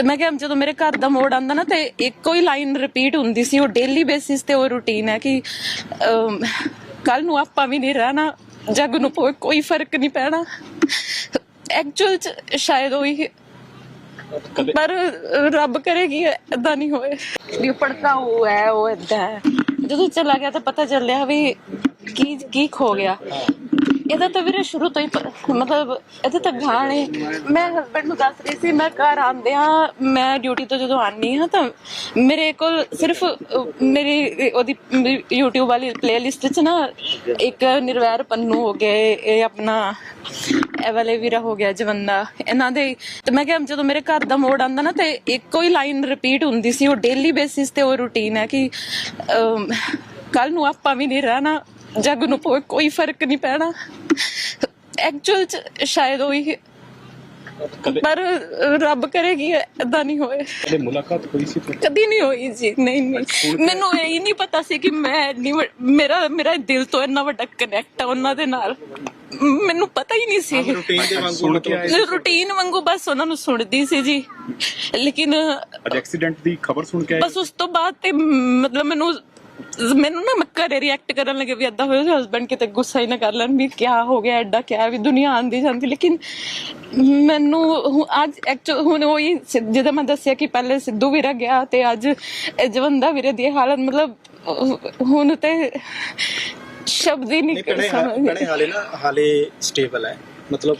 ਤੇ ਮੈਂ ਕਿਹਾ ਜਦੋਂ ਮੇਰੇ ਘਰ ਦਾ ਮੋੜ ਆਂਦਾ ਨਾ ਤੇ ਇੱਕੋ ਹੀ ਲਾਈਨ ਰਿਪੀਟ ਹੁੰਦੀ ਸੀ ਉਹ ਡੇਲੀ ਬੇਸਿਸ ਤੇ ਉਹ ਰੂਟੀਨ ਹੈ ਕਿ ਕੱਲ ਨੂੰ ਆਪਾਂ ਵੀ ਨਹੀਂ ਰਹਿਣਾ ਜੱਗ ਨੂੰ ਕੋਈ- ਕੋਈ ਫ਼ਰਕ ਨਹੀਂ ਪੈਣਾ। ਐਕਚੁਅਲ ਚ ਸ਼ਾਇਦ ਉਹੀ ਪਰ ਰੱਬ ਕਰੇਗੀ ਏਦਾਂ ਨਹੀਂ ਹੋਏ। ਵੀ ਪੜਤਾ ਉਹ ਹੈ ਉਹ ਏਦਾਂ ਹੈ। ਜਦੋਂ ਚਲਾ ਗਿਆ ਤਾਂ ਪਤਾ ਚੱਲਿਆ ਵੀ ਕੀ ਕੀ ਖੋ ਗਿਆ। ਇਹਦਾ ਤਾਂ ਵੀਰੇ ਸ਼ੁਰੂ ਤੋਂ ਹੀ ਪ- ਮਤਲਬ ਇਹਦੇ ਤਾਂ ਗਾਣੇ ਮੈਂ ਹਸਬੰਡ ਨੂੰ ਦੱਸ ਰਹੀ ਸੀ ਮੈਂ ਘਰ ਆਂਦੇ ਮੈਂ ਡਿਊਟੀ ਤੋਂ ਜਦੋਂ ਆਨੀ ਹਾਂ ਤਾਂ ਮੇਰੇ ਕੋਲ ਸਿਰਫ ਅਹ, ਮੇਰੀ ਉਹਦੀ YouTube ਵਾਲੀ ਪਲੇਲਿਸਟ 'ਚ ਨਾ ਇੱਕ ਨਿਰਵੈਰ ਪੰਨੂ ਹੋ ਗਏ ਇਹ ਆਪਣਾ ਇਹ ਵਾਲੇ ਵੀਰਾ ਹੋ ਗਿਆ ਜਵੰਦਾ ਇਹਨਾਂ ਦੇ ਤੇ ਮੈਂ ਕਿਹਾ ਜਦੋਂ ਮੇਰੇ ਘਰ ਦਾ ਮੋੜ ਆਂਦਾ ਨਾ ਤੇ ਇੱਕੋ ਹੀ ਲਾਈਨ ਰਿਪੀਟ ਹੁੰਦੀ ਸੀ ਉਹ ਡੇਲੀ ਬੇਸਿਸ ਤੇ ਉਹ ਰੂਟੀਨ ਹੈ ਕਿ ਕੱਲ ਨੂੰ ਆਪਾਂ ਵੀ ਨਹੀਂ ਰਹਿਣਾ। ਜੱਗ ਨੂੰ ਕੋਈ- ਕੋਈ ਫ਼ਰਕ ਨਹੀਂ ਪੈਣਾ। ਐਕਚੁਅਲ ਚ ਸ਼ਾਇਦ ਉਹੀ ਪਰ ਰੱਬ ਕਰੇਗੀ ਏਦਾਂ ਨਹੀਂ ਹੋਏ। ਕਦੇ ਮੁਲਾਕਾਤ ਹੋਈ ਸੀ? ਕਦੀ ਨਹੀਂ ਹੋਈ ਜੀ ਨਹੀਂ ਨਹੀਂ। ਮੈਨੂੰ ਇਹ ਹੀ ਨਹੀਂ ਪਤਾ ਸੀ ਕਿ ਮੈਂ ਇੰਨੀ ਮੇਰਾ ਮੇਰਾ ਦਿਲ ਤੋਂ ਇੰਨਾ ਵੱਡਾ ਕਨੈਕਟ ਆ ਉਹਨਾਂ ਦੇ ਨਾਲ। ਮੈਨੂੰ ਪਤਾ ਹੀ ਨਹੀਂ ਸੀ। ਰੂਟੀਨ ਦੇ ਵਾਂਗੂ ਸੁਣ ਕੇ ਆਏ ਰੂਟੀਨ ਵਾਂਗੂ ਬਸ ਉਹਨਾਂ ਨੂੰ ਸੁਣਦੀ ਸੀ ਜੀ। ਲੇਕਿਨ ਅੱਜ ਐਕਸੀਡੈਂਟ ਦੀ ਖਬਰ ਸੁਣ ਕੇ ਬਸ ਉਸ ਤੋਂ ਬਾਅਦ ਤੇ ਮਤਲਬ ਮੈਨੂੰ ਮੈਨੂੰ ਨਾ ਮੈਂ ਘਰੇ ਰਿਐਕਟ ਕਰਨ ਲੱਗੇ ਵੀ ਏਦਾਂ ਹੋਇਆ ਹਸਬੰਡ ਕਿਤੇ ਗੁੱਸਾ ਹੀ ਨਾ ਕਰ ਲੈਣ ਵੀ ਕਿਆ ਹੋ ਗਿਆ ਐਡਾ ਕਿਆ ਵੀ ਦੁਨੀਆ ਆਂਦੀ ਜਾਂਦੀ। ਲੇਕਿਨ ਮੈਨੂੰ ਅੱਜ ਐਕਚੁਅਲ ਹੁਣ ਉਹੀ ਸਿ- ਜਿੱਦਾਂ ਮੈਂ ਦੱਸਿਆ ਕਿ ਪਹਿਲੇ ਸਿੱਧੂ ਵੀਰਾ ਗਿਆ ਤੇ ਅੱਜ ਇਹ ਜਵੰਦਾ ਵੀਰੇ ਦੀ ਹਾਲਤ ਮਤਲਬ ਅਹ, ਹੁਣ ਤੇ ਸ਼ਬਦ ਹੀ ਨਹੀਂ ਨਹੀਂ ਕਰ ਕਣੇ ਸਕਦੇ ਕਣੇ ਹਾਲੇ ਨਾ ਹਾਲੇ ਸਟੇਬਲ ਹੈ। ਮਤਲਬ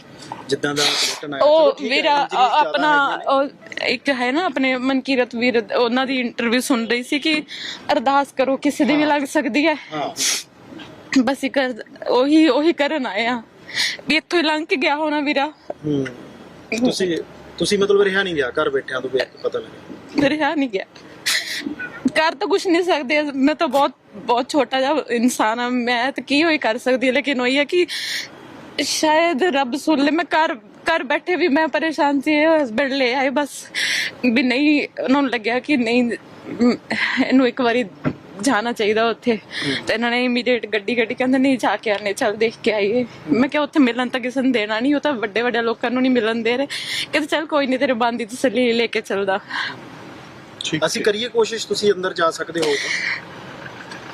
ਜਿੱਦਾਂ ਦਾ ਰਿਟਰਨ ਆਇਆ ਉਹ ਵੀਰਾ ਆਪਣਾ ਇੱਕ ਹੈ ਨਾ ਆਪਣੇ ਮਨਕੀਰਤ ਵੀਰ ਉਹਨਾਂ ਦੀ ਇੰਟਰਵਿਊ ਸੁਣ ਰਹੀ ਸੀ ਕਿ ਅਰਦਾਸ ਕਰੋ ਕਿਸੇ ਦੀ ਵੀ ਲੱਗ ਸਕਦੀ ਹੈ। ਹਾਂ। ਬਸ ਇੱਕ ਉਹੀ ਉਹੀ ਕਰਨ ਆਏ ਆ। ਵੀ ਇੱਥੋਂ ਲੰਘ ਕੇ ਗਿਆ ਹੋਣਾ ਵੀਰਾ। ਤੁਸੀਂ ਤੁਸੀਂ ਮਤਲਬ ਰਿਹਾ ਨਹੀਂ ਗਿਆ ਘਰ ਬੈਠਿਆਂ ਤੋਂ ਵੇਖ ਕੇ ਪਤਾ ਲੱਗਿਆ ਰਿਹਾ ਨਹੀਂ ਗਿਆ। ਕਰ ਤਾਂ ਕੁਝ ਨਹੀਂ ਸਕਦੇ ਮੈਂ ਤਾਂ ਬਹੁਤ ਬਹੁਤ ਛੋਟਾ ਜਿਹਾ ਇਨਸਾਨ ਆ। ਮੈਂ ਤਾਂ ਕੀ ਹੋਈ ਕਰ ਸਕਦੀ ਲੇਕਿਨ ਉਹੀ ਹੈ ਕਿ ਸ਼ਾਇਦ ਰੱਬ ਸੁਣ ਲੈ ਮੈਂ ਘਰ ਘਰ ਬੈਠੇ ਵੀ ਮੈਂ ਪਰੇਸ਼ਾਨ ਸੀ ਹਸਬੰਡ ਲੈ ਆਏ ਬਸ ਵੀ ਨਹੀਂ ਉਹਨਾਂ ਨੂੰ ਲੱਗਿਆ ਕਿ ਨਹੀਂ ਇਹਨੂੰ ਇੱਕ ਵਾਰੀ ਜਾਣਾ ਚਾਹੀਦਾ ਉੱਥੇ ਤੇ ਇਹਨਾਂ ਨੇ ਇਮੀਡੀਏਟ ਗੱਡੀ ਗੱਡੀ ਕਹਿੰਦੇ ਨਹੀਂ ਜਾ ਕੇ ਆਨੇ ਚੱਲ ਦੇਖ ਕੇ ਆਈਏ ਮੈਂ ਕਿਹਾ ਉੱਥੇ ਮਿਲਣ ਤਾਂ ਕਿਸੇ ਨੂੰ ਦੇਣਾ ਨਹੀਂ ਉਹ ਤਾਂ ਵੱਡੇ ਵੱਡੇ ਲੋਕਾਂ ਨੂੰ ਨਹੀਂ ਮਿਲਣ ਦੇ ਰਹੇ ਕਹਿੰਦੇ ਚੱਲ ਕੋਈ ਨਹੀਂ ਤੇਰੇ ਬੰਦੀ ਤਸੱਲੀ ਲੈ ਕੇ ਚੱਲਦਾ ਠੀਕ ਅਸੀਂ ਕਰੀਏ ਕੋਸ਼ਿਸ਼ ਤੁਸੀਂ ਅੰਦਰ ਜਾ ਸਕਦੇ ਹੋ।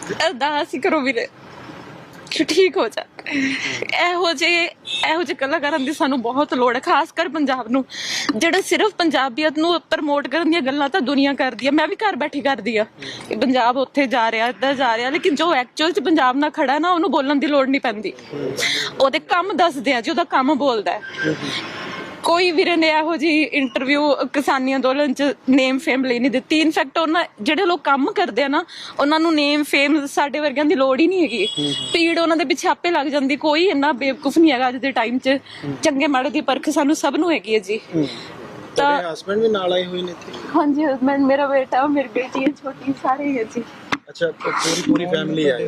ਤਾਂ ਅਰਦਾਸ ਕਰੋ ਵੀਰੇ ਕਿ ਠੀਕ ਹੋ ਜਾ। ਇਹੋ ਜੇ ਇਹੋ ਜੇ ਕਲਾਕਾਰਾਂ ਦੀ ਸਾਨੂੰ ਬਹੁਤ ਲੋੜ ਹੈ, ਖਾਸ ਕਰ ਪੰਜਾਬ ਨੂੰ। ਜਿਹੜਾ ਸਿਰਫ ਪੰਜਾਬੀਅਤ ਨੂੰ ਪ੍ਰਮੋਟ ਕਰਨ ਦੀਆਂ ਗੱਲਾਂ ਤਾਂ ਦੁਨੀਆ ਕਰਦੀ ਹੈ। ਮੈਂ ਵੀ ਘਰ ਬੈਠੀ ਕਰਦੀ ਆ ਕਿ ਪੰਜਾਬ ਉੱਥੇ ਜਾ ਰਿਹਾ, ਇੱਧਰ ਜਾ ਰਿਹਾ, ਲੇਕਿਨ ਜੋ ਐਕਚੁਅਲ ਚ ਪੰਜਾਬ ਨਾਲ ਖੜਾ ਨਾ, ਉਹਨੂੰ ਬੋਲਣ ਦੀ ਲੋੜ ਨਹੀਂ ਪੈਂਦੀ। ਉਹਦੇ ਕੰਮ ਦੱਸਦੇ ਆ ਜੀ, ਉਹਦਾ ਕੰਮ ਬੋਲਦਾ ਹੈ। ਕੋਈ ਵੀਰੇ ਨੇ ਇਹੋ ਜੀ ਇੰਟਰਵਿਊ ਕਿਸਾਨੀ ਅੰਦੋਲਨ ਚ ਨੇਮ ਫੇਮ ਲਈ ਨਹੀਂ ਦਿੱਤੀ। ਇਨਫੈਕਟ ਉਹਨਾਂ ਜਿਹੜੇ ਲੋਕ ਕੰਮ ਕਰਦੇ ਆ ਨਾ ਉਹਨਾਂ ਨੂੰ ਨੇਮ ਫੇਮ ਸਾਡੇ ਵਰਗਿਆਂ ਦੀ ਲੋੜ ਹੀ ਨਹੀਂ ਹੈਗੀ। ਪੀੜ ਉਹਨਾਂ ਦੇ ਪਿੱਛੇ ਆਪੇ ਲੱਗ ਜਾਂਦੀ ਕੋਈ ਇੰਨਾ ਬੇਵਕੂਫ ਨਹੀਂ ਹੈਗਾ ਅੱਜ ਦੇ ਟਾਈਮ 'ਚ। ਚੰਗੇ ਮਾੜੇ ਦੀ ਪਰਖ ਸਾਨੂੰ ਸਭ ਨੂੰ ਹੈਗੀ ਹੈ ਜੀ। ਤੁਹਾਡੇ ਹਸਬੰਡ ਵੀ ਨਾਲ ਆਏ ਹੋਏ ਨੇ ਇੱਥੇ? ਹਾਂਜੀ ਹਸਬੰਡ ਮੇਰਾ ਬੇਟਾ ਮੇਰੀ ਬੇਟੀ ਹੈ ਛੋਟੀ ਸਾਰੇ ਹੀ ਜੀ। ਅੱਛਾ ਪੂਰੀ ਪੂਰੀ ਫੈਮਿਲੀ ਆਏ